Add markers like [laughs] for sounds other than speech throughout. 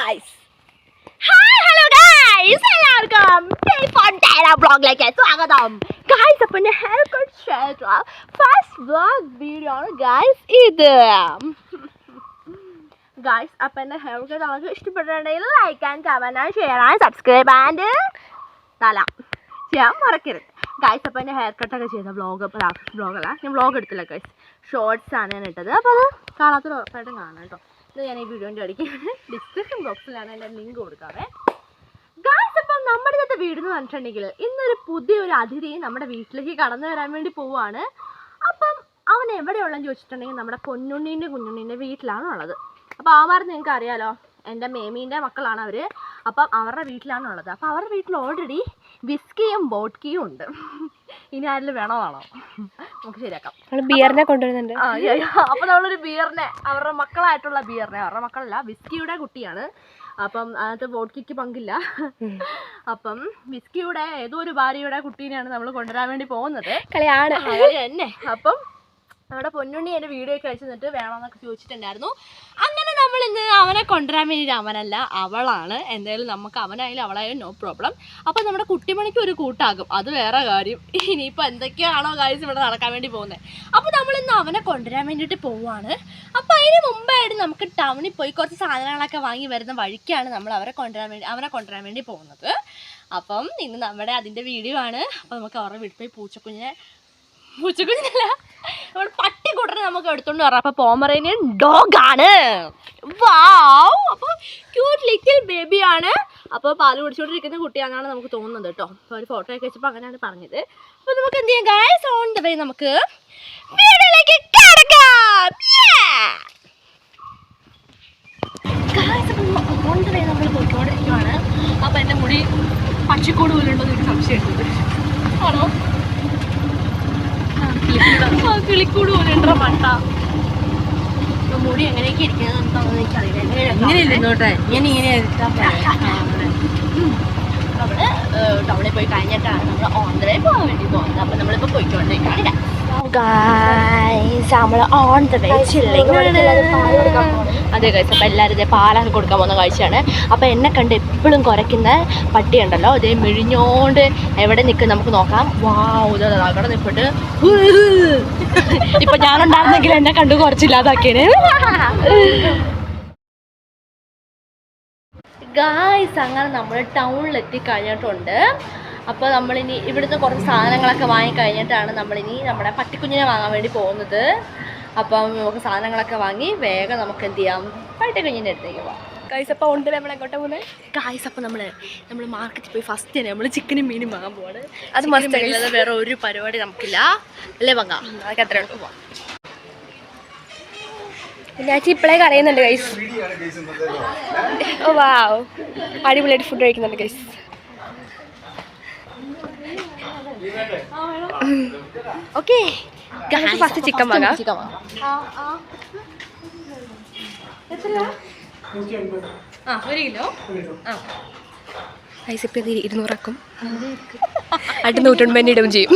Guys hi hello guys എല്ലാവർക്കും ബ്ലോഗിലേക്ക് സ്വാഗതം guys അപ്പം എന്റെ hair cut short first vlog video ആണ് ഗായ്സ് ഇത് ഗായ്സ് അപ്പം എന്റെ ഹെയർ കട്ട് നമുക്ക് ഇഷ്ടപ്പെട്ടിട്ടുണ്ടെങ്കിൽ like and comment and share and subscribe and തല ചെയ്യാൻ മറക്കരുത് ഗായ്സ് അപ്പോൾ എന്റെ ഹെയർ കട്ടൊക്കെ ചെയ്ത വ്ളോഗ് വ്ളോഗല്ല ഞാൻ വ്ളോഗ് എടുത്തില്ല ഗൈസ് ഷോർട്സ് ആണ് ഞാൻ ഇട്ടത്. അപ്പോൾ അത് കാണാത്തൊരു ഉറപ്പായിട്ടും കാണാം കേട്ടോ. ഇത് ഞാൻ ഈ വീഡിയോന്റെ അടിക്ക് ഡിസ്ക്രിപ്ഷൻ ബോക്സിലാണ് എന്റെ ലിങ്ക് കൊടുക്കാവേ. ഗായ്സ് അപ്പം നമ്മുടെ ഇന്നത്തെ വീട് എന്ന് പറഞ്ഞിട്ടുണ്ടെങ്കിൽ ഇന്നൊരു പുതിയൊരു അതിഥി നമ്മുടെ വീട്ടിലേക്ക് കടന്നു വരാൻ വേണ്ടി പോവുകയാണ് അപ്പം അവൻ എവിടെയുള്ളതെന്ന് ചോദിച്ചിട്ടുണ്ടെങ്കിൽ നമ്മുടെ പൊന്നുണ്ണീന്റെ കുഞ്ഞുണ്ണീന്റെ വീട്ടിലാണ് ഉള്ളത് അപ്പോൾ അവന്മാർ നിങ്ങൾക്ക് അറിയാലോ എന്റെ മേമീന്റെ മക്കളാണ് അവർ അപ്പം അവരുടെ വീട്ടിലാണ് ഉള്ളത് അപ്പോൾ അവരുടെ വീട്ടിൽ ഓൾറെഡി വിസ്കിയും ബോട്ട്കിയും ഉണ്ട്. ഇനി ആരെങ്കിലും വേണമാണോ നമുക്ക് ശരിയാക്കാം. ബിയറിനെ കൊണ്ടുവരുന്നുണ്ട്. അപ്പം യ്യ, യ്യ. അപ്പൊ നമ്മളൊരു ബിയറിനെ അവരുടെ മക്കളായിട്ടുള്ള ബിയറിനെ അവരുടെ മക്കളല്ല വിസ്കിയുടെ കുട്ടിയാണ്. അപ്പം അതിനകത്ത് വോഡ്ക്കിക്ക് പങ്കില്ല. അപ്പം വിസ്കിയുടെ ഏതോ ഒരു ഭാര്യയുടെ കുട്ടീനെയാണ് നമ്മൾ കൊണ്ടുവരാൻ വേണ്ടി പോകുന്നത്. കളിയാണ്. കളി തന്നെ. അപ്പം നമ്മുടെ പൊന്നുണ്ണി എന്റെ വീഡിയോ ഒക്കെ അയച്ചു തന്നിട്ട് വേണമെന്നൊക്കെ ചോദിച്ചിട്ടുണ്ടായിരുന്നു. അങ്ങനെ നമ്മൾ ഇന്ന് അവനെ കൊണ്ടുവരാൻ വേണ്ടിയിട്ട് അവനല്ല അവളാണ്. എന്തായാലും നമുക്ക് അവനായാലും അവളായാലും നോ പ്രോബ്ലം അപ്പം നമ്മുടെ കുട്ടിമണിക്ക് ഒരു കൂട്ടാകും. അത് വേറെ കാര്യം. ഇനിയിപ്പോൾ എന്തൊക്കെയാണോ കാര്യം ഇവിടെ നടക്കാൻ വേണ്ടി പോകുന്നത് അപ്പോൾ നമ്മൾ ഇന്ന് അവനെ കൊണ്ടുവരാൻ വേണ്ടിയിട്ട് പോവാണ്. അപ്പോൾ അതിന് മുമ്പായിട്ട് നമുക്ക് ടൗണിൽ പോയി കുറച്ച് സാധനങ്ങളൊക്കെ വാങ്ങി വരുന്ന വഴിക്കാണ് നമ്മൾ അവരെ കൊണ്ടുവരാൻ വേണ്ടി അവനെ കൊണ്ടുവരാൻ വേണ്ടി പോകുന്നത്. അപ്പം ഇന്ന് നമ്മുടെ അതിന്റെ വീഡിയോ ആണ്. അപ്പോൾ നമുക്ക് അവരുടെ വീട്ടിൽ പോയി പൂച്ചക്കുഞ്ഞിനെ പൂച്ചക്കുഞ്ഞല്ല നമ്മുടെ പട്ടിക്കുട്ടനെ നമുക്ക് എടുത്തോണ്ട് വരാം. അപ്പൊ പോമറേനിയൻ ഡോഗ് ആണ് വാവ് അപ്പൊ ക്യൂട്ട് ലിറ്റിൽ ബേബി ആണ്. അപ്പോൾ പാൽ കുടിച്ചുകൊണ്ടിരിക്കുന്ന കുട്ടിയാണെന്നാണ് നമുക്ക് തോന്നുന്നത് കേട്ടോ. അപ്പോൾ ഒരു ഫോട്ടോ ഒക്കെ വെച്ചപ്പോൾ അങ്ങനെയാണ് പറഞ്ഞത്. അപ്പോൾ നമുക്ക് എന്ത് ചെയ്യാം ഗായ്സ് ഓൺ ദ വേ നമുക്ക് വീടിലേക്ക് കിടക്കാം അപ്പം ഓൺ വേ നമ്മൾ പോയിക്കൊണ്ടിരിക്കുവാണ്. അപ്പോൾ എന്റെ മുടി പക്ഷിക്കൂട് പോലെ ഉണ്ടോ എനിക്ക് സംശയമുണ്ട്. ആണോ? കിളിക്കൂട് പോലെ ഉണ്ടോ മട്ട ഇപ്പൊ മുടി എങ്ങനെയൊക്കെ ഇരിക്കുന്നത് എന്താണെന്ന് എനിക്കറിയില്ല. ഇങ്ങനെ ഇരുന്നോട്ടെ ഞാൻ ഇങ്ങനെ [laughs] നമ്മൾ ടൗണിൽ പോയി കഴിഞ്ഞിട്ടാണ് നമ്മൾ ഓന്തരയിൽ പോകാൻ വേണ്ടി പോകുന്നത്. അപ്പൊ നമ്മളിപ്പോ പോയിക്കൊണ്ടിരിക്കുകയാണ്. നമ്മൾ ഓൺ ദ വേ അതെ കഴിച്ച അപ്പം എല്ലാവരും ഇതേ പാലൊക്കെ കൊടുക്കാൻ പോകുന്ന കാഴ്ചയാണ്. അപ്പം എന്നെ കണ്ട് എപ്പോഴും കുറയ്ക്കുന്ന പട്ടിയുണ്ടല്ലോ. ഇതേ മിഴിഞ്ഞോണ്ട് എവിടെ നിൽക്കും നമുക്ക് നോക്കാം. വാവ് ഇത് അവിടെ നിൽപ്പിട്ട് ഇപ്പം ഞാനുണ്ടായിരുന്നെങ്കിൽ എന്നെ കണ്ട് കുറച്ചില്ലാതാക്കിയത് ഗായ്സ് അങ്ങനെ നമ്മൾ ടൗണിലെത്തി കഴിഞ്ഞിട്ടുണ്ട്. അപ്പോൾ നമ്മളിനി ഇവിടുന്ന് കുറച്ച് സാധനങ്ങളൊക്കെ വാങ്ങിക്കഴിഞ്ഞിട്ടാണ് നമ്മളിനി നമ്മുടെ പട്ടിക്കുഞ്ഞിനെ വാങ്ങാൻ വേണ്ടി പോകുന്നത്. അപ്പം നമുക്ക് സാധനങ്ങളൊക്കെ വാങ്ങി വേഗം നമുക്ക് എന്ത് ചെയ്യാം? പട്ടിക്കുഞ്ഞിന്റെ അടുത്തേക്ക് പോവാം. കൈസ് അപ്പൊ ഉണ്ട് നമ്മൾ എങ്ങോട്ടാ പോകുന്നത് ഗായ്സ് അപ്പോൾ നമ്മൾ നമ്മൾ മാർക്കറ്റിൽ പോയി ഫസ്റ്റ് തന്നെ നമ്മൾ ചിക്കനും മീനും വാങ്ങാൻ പോവാണ്. അത് അല്ലാതെ വേറെ ഒരു പരിപാടി നമുക്കില്ല. അല്ലേ വാങ്ങാം അതൊക്കെ അത്രേ ഉള്ളൂ. ഞാൻ ഇപ്പോഴേ കറിയുന്നുണ്ട് ഗൈസ് ഓ വാവ് അടിപൊളിയായിട്ട് ഫുഡ് കഴിക്കുന്നുണ്ട് ഗൈസ് ഓക്കെ. first chicken വാങ്ങാം. ചിക്കൻ വാങ്ങാം ആ ഒരു കിലോ. ആ. ഇപ്പം ഇത് ഇരുന്നൂറാക്കും. അടി നൂറ്റൊൻപതിന്റെ ഇടും ചെയ്യും.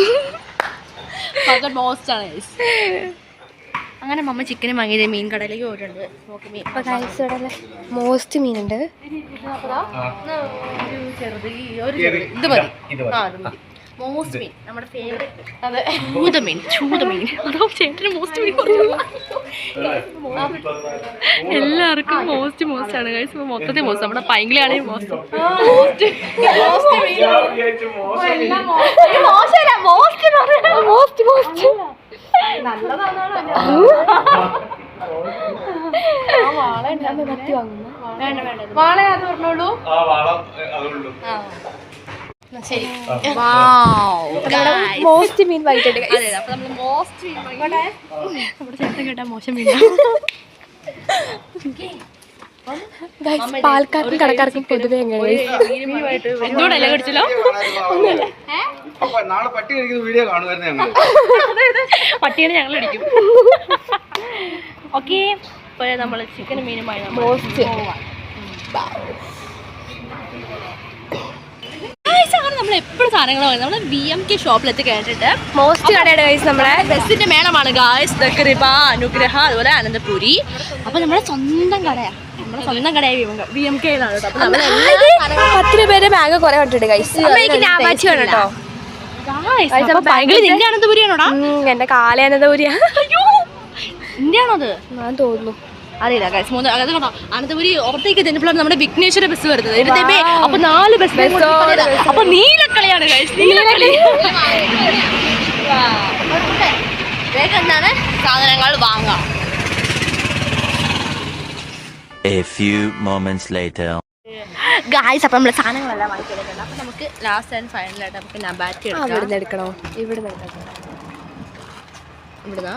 അങ്ങനെ മമ്മ ചിക്കൻ വാങ്ങിയത് മീൻ കടയിലേക്ക് പോയിട്ടുണ്ട്. അപ്പോൾ ഗൈസ് ഇവിടെ മോസ്റ്റ് മീനുണ്ട്. ചെറുത്. ഇത് മതി. ആ അത് മതി. മോസ്റ്റ് മീൻ നമ്മുടെ ഫേവറേറ്റ് അതെ. ചൂതമീൻ ചൂതമീൻ. അതോ ചേട്ടന് മോസ്റ്റ് മീൻ എല്ലാവർക്കും മോസ്റ്റ് മോസ്റ്റ് ആണ്. കഴിച്ച് ഇപ്പൊ മൊത്തത്തിൽ മോസ്റ്റ്. നമ്മുടെ പൈങ്കിളിയാണെങ്കിൽ മോസ്റ്റ്. മോസ്റ്റ്. മോസ്റ്റ് മോസ്റ്റ് വേണ്ട വേണ്ട. വാള അത് പറഞ്ഞോളൂ. ആ വാളം അതുള്ളൂ. ശരി. മോസ്റ്റ് മീൻ മോശം മീൻ പാൽക്കാർക്കും കടക്കാർക്കും പൊതുവെ എങ്ങനെയാണ് കടിച്ചല്ലോ? പട്ടിയെ ഞങ്ങൾ അടിക്കും ഓക്കെ ഇപ്പൊ നമ്മൾ ചിക്കനും മീനുമായി മോസ്റ്റ് നമ്മൾ എപ്പോഴും സാധനങ്ങൾ നമ്മൾ ബി എം കെ ഷോപ്പിലെത്തി കഴിഞ്ഞിട്ട് മോസ്റ്റ് കടയുടെ ഗൈസ് നമ്മളെ ബസ്സിന്റെ മേളമാണ് ഗായ്സ് ദക്കരിബ അനുഗ്രഹ അതുപോലെ അനന്തപുരി. അപ്പൊ നമ്മുടെ സ്വന്തം കടയാ. നമ്മുടെ സ്വന്തം കടയായി വി എം കെയിലാണ് കേട്ടോ. പത്ത് രൂപയുടെ ബാഗ് കുറെ കണ്ടിട്ട് ഗൈസ് വേണം കേട്ടോ നിന്റെ അനന്തപുരിയാണോടാ? എന്റെ കാലയനതപുരിയാ അയ്യോ അത് ഞാൻ തോന്നുന്നു. അറിയില്ല ഗൈസ് മൂന്ന് അത് കേട്ടോ അനന്തപുരി ഓർത്തേക്ക് ചെന്നപ്പോഴാണ് നമ്മുടെ വിഘ്നേശ്വര ബസ് വരുന്നത്. അപ്പൊ നാല് ബസ് അപ്പൊ നീലക്കളിയാണ് നീലക്കളി വേഗം എന്താണ് സാധനങ്ങൾ വാങ്ങാം. A few moments later. Guys അപ്പം നമ്മൾ സാധനങ്ങളെല്ലാം വാങ്ങിക്കിടുന്നുണ്ട് അപ്പം നമുക്ക് ലാസ്റ്റ് ആൻഡ് ഫൈനലായിട്ട് നമുക്ക് നബാറ്റി എടുക്കാം. ഇവിടുന്ന് എടുക്കണോ? ഇവിടുന്ന് എടുക്കണം ഇവിടുന്ന്?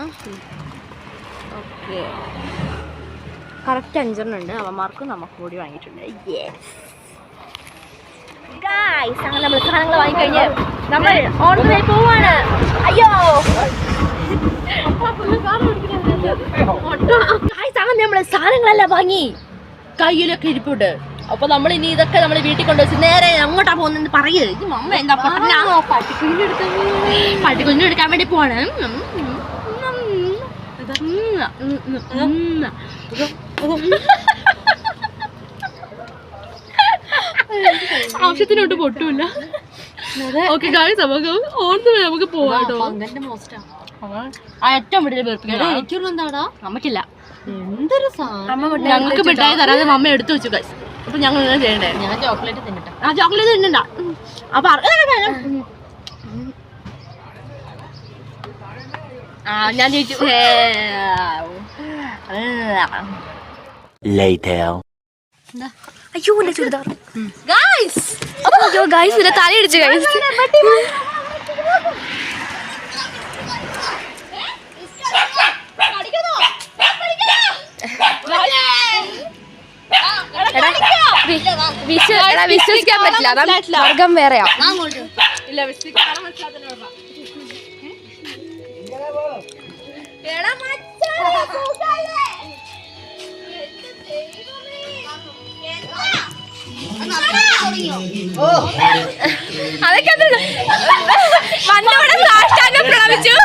ഓക്കെ കറക്റ്റ് അഞ്ചെണ്ണം ഉണ്ട്. അവന്മാർക്കും നമുക്ക് കൂടി വാങ്ങിയിട്ടുണ്ട്. ഗായ്സ് അങ്ങനെ നമ്മൾ സാധനങ്ങൾ വാങ്ങിക്കഴിഞ്ഞ് നമ്മൾ ഓൺ വേ പോവാണ്. അയ്യോ. ഗായ്സ് അങ്ങനെ നമ്മൾ സാധനങ്ങളെല്ലാം വാങ്ങി കയ്യിലൊക്കെ ഇരിപ്പുണ്ട്. അപ്പൊ നമ്മൾ ഇനി ഇതൊക്കെ നമ്മൾ വീട്ടിൽ കൊണ്ടുവച്ച് നേരെ അങ്ങോട്ടാ പോകുന്നെന്ന് പറയ്. മമ്മ എന്താ പറഞ്ഞ? പട്ടിക്കുഞ്ഞു എടുക്കാൻ വേണ്ടി പോവാണ്. ഉം, ഉം, ഉം, ഉം, ഉം, ഉം. ആവശ്യത്തിനോട്ട് പൊട്ടൂല. ഓക്കെ ഗായ്സ് നമുക്ക് ഓർത്ത് നമുക്ക് പോവാം കേട്ടോ. ഏറ്റവും വലിയ എന്താടാ? നമുക്കില്ല എന്തൊരു സാധനം. ഞങ്ങൾക്ക് മിഠായി തരാതെ അമ്മ എടുത്തു വെച്ചു ഗൈസ് അപ്പൊ ഞങ്ങൾ ഇങ്ങനെ ചെയ്യണ്ടേ? ഞാൻ ചോക്ലേറ്റ് തിന്നിട്ടെ. ആ ചോക്ലേറ്റ് തിന്നണ്ട. അപ്പൊ. ആ ഞാൻ ചോദിച്ചു. Later. അയ്യോ എന്റെ ചുരിദാർ. ഗൈസ് അയ്യോ ഗൈസ് ഇതിന്റെ തലയിടിച്ച് ഗൈസ് വിശ്വ എടാ വിശ്വസിക്കാൻ പറ്റില്ല. അതാ വർഗം വേറെയാ. ഇല്ല വിസ്റ്റിക്ക് കാണാൻ അതൊക്കെ അത് വന്നവിടെ സാഷ്ടാംഗം പ്രണമിച്ചു.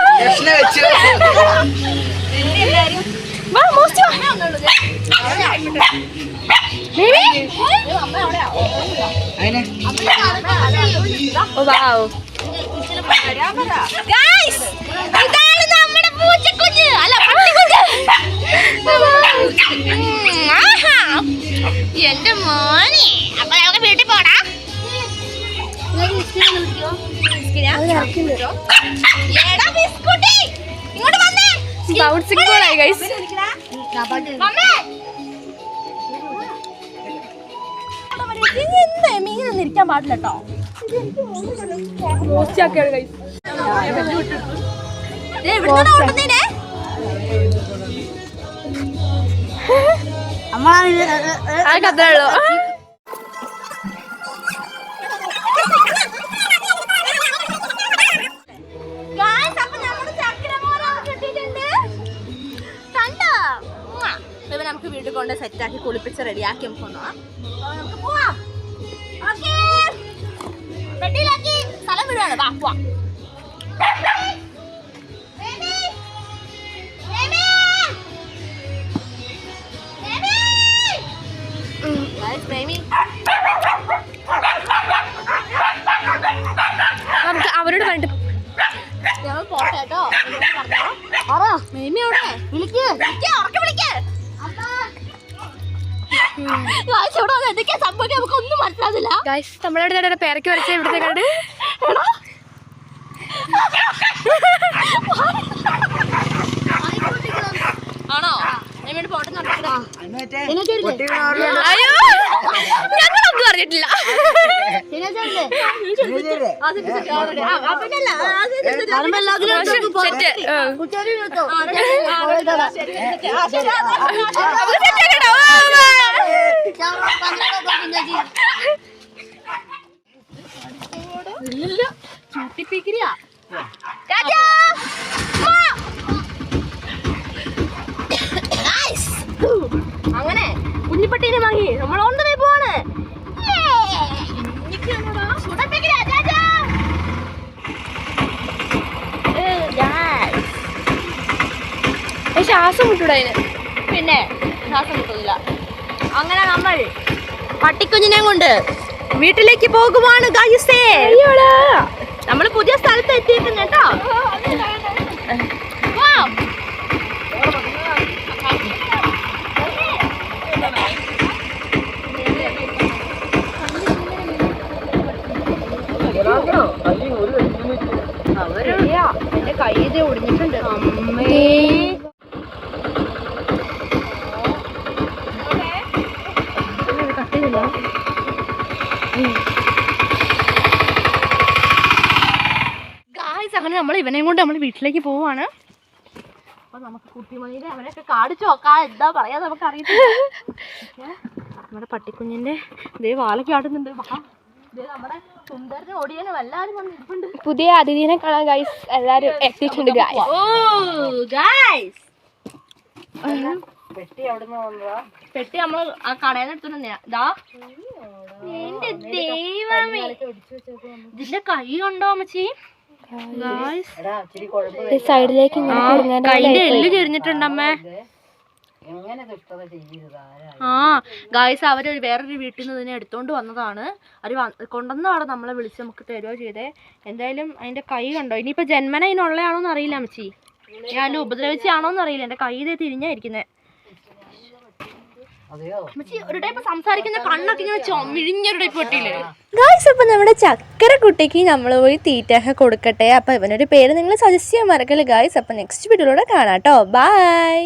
ഓ വാവ് ബൗൺസിംഗ് ഗൈസ് ഇത് എന്ത് മീനൊന്നും ഇരിക്കാൻ പാടില്ല കേട്ടോ മോസ്റ്റ് ആക്കിയാണ് ഗൈസ് ആ കഥയുള്ളൂ നമുക്ക് വീട്ടിൽ കൊണ്ട് സെറ്റാക്കി കുളിപ്പിച്ച് റെഡിയാക്കി നമുക്ക് കൊണ്ടുപോകാം നമുക്ക് പോവാം. Okay. പെട്ടിയിലാക്കി സ്ഥലം വിടുവാണ്. വാ പോവാം. Baby. ഗൈസ് നമ്മളവിടെ തന്നെ പേരക്ക് വരച്ച ഇവിടുത്തെ കണ്ട്? ആണോ? മേമിയുടെ പോട്ടെ നടക്കട്ടെ അയ്യോ ഞങ്ങളൊന്നും അറിഞ്ഞിട്ടില്ല. സെറ്റ് ആക്കട്ടോ ചൂട്ടിപ്പിക്കിരിയാ അങ്ങനെ കുഞ്ഞിപ്പട്ടീനെ വാങ്ങി. നമ്മൾ ഓണ്ടേ പോവാണ്. ശ്വാസം കിട്ടൂടെ അതിന്. പിന്നെ ശ്വാസം കിട്ടുന്നില്ല അങ്ങനെ നമ്മൾ പട്ടിക്കുഞ്ഞിനെ കൊണ്ട് വീട്ടിലേക്ക് പോകുവാണ് ഗൈസേ നമ്മൾ പുതിയ സ്ഥലത്ത് എത്തിയിട്ടുണ്ട് കേട്ടോ. അവർ എന്റെ കൈ ഇത് ഒടിഞ്ഞിട്ടുണ്ട് അമ്മേ. ഗായ്സ് അങ്ങനെ നമ്മൾ ഇവനെയും കൊണ്ട് നമ്മൾ വീട്ടിലേക്ക് പോവാണ്. അപ്പൊ നമുക്ക് കുട്ടിമണിയുടെ അവനൊക്കെ കാണിച്ചു നോക്കാം. എന്താ പറയാ നമുക്ക് അറിയത്തില്ല. നമ്മുടെ പട്ടിക്കുഞ്ഞിന്റെ ദേ വാലൊക്കെ. ദേ നമ്മുടെ സുന്ദരനും ഒടിയനും എല്ലാരും വന്ന് ഇരിപ്പുണ്ട്. പുതിയ അതിഥിനെ കാണാൻ ഗൈസ് എല്ലാരും എത്തിയിട്ടുണ്ട് ഗൈസ് ഓ ഗൈസ് പെട്ടി നമ്മൾ ആ കടയിൽ നിന്ന് എടുത്തിട്ടുണ്ടെയാ ഇതാ എന്റെ ദൈവമേ. ഇതിന്റെ കൈ ഉണ്ടോ അമ്മച്ചി? സൈഡിലേക്ക് കയ്യിന്റെ എല്ല് ചെരിഞ്ഞിട്ടുണ്ടമ്മേ. ആ ഗായ്സ് അവർ വേറൊരു വീട്ടിൽ നിന്ന് ഇതിനെ എടുത്തോണ്ട് വന്നതാണ്. അവർ കൊണ്ടുവന്ന അവിടെ നമ്മളെ വിളിച്ച് നമുക്ക് തരുവോ ചെയ്തേ. എന്തായാലും അതിന്റെ കൈ കണ്ടോ? ഇനിയിപ്പോ ജന്മന ഇതിനുള്ളയാണോന്ന് അറിയില്ല അമ്മച്ചി. ഞാൻ ഉപദ്രവിച്ചാണോന്ന് അറിയില്ല. എന്റെ കൈ ഇതേ തിരിഞ്ഞായിരിക്കുന്നേ ഒരു ടൈപ്പ് സംസാരിക്കുന്ന കണ്ണൊക്കെ ഇങ്ങനെ ചൊമിഴിഞ്ഞൊരു ടൈപ്പ് പൊട്ടിയില്ലേ ഗായ്സ് അപ്പം നമ്മുടെ ചക്കര കുട്ടിക്ക് നമ്മൾ പോയി തീറ്റ കൊടുക്കട്ടെ. അപ്പം ഇവനൊരു പേര് നിങ്ങൾ സജസ്റ്റ് ചെയ്യാൻ മറക്കല്ലേ ഗായ്സ് അപ്പം നെക്സ്റ്റ് വീഡിയോയിലൂടെ കാണാട്ടോ കേട്ടോ ബൈ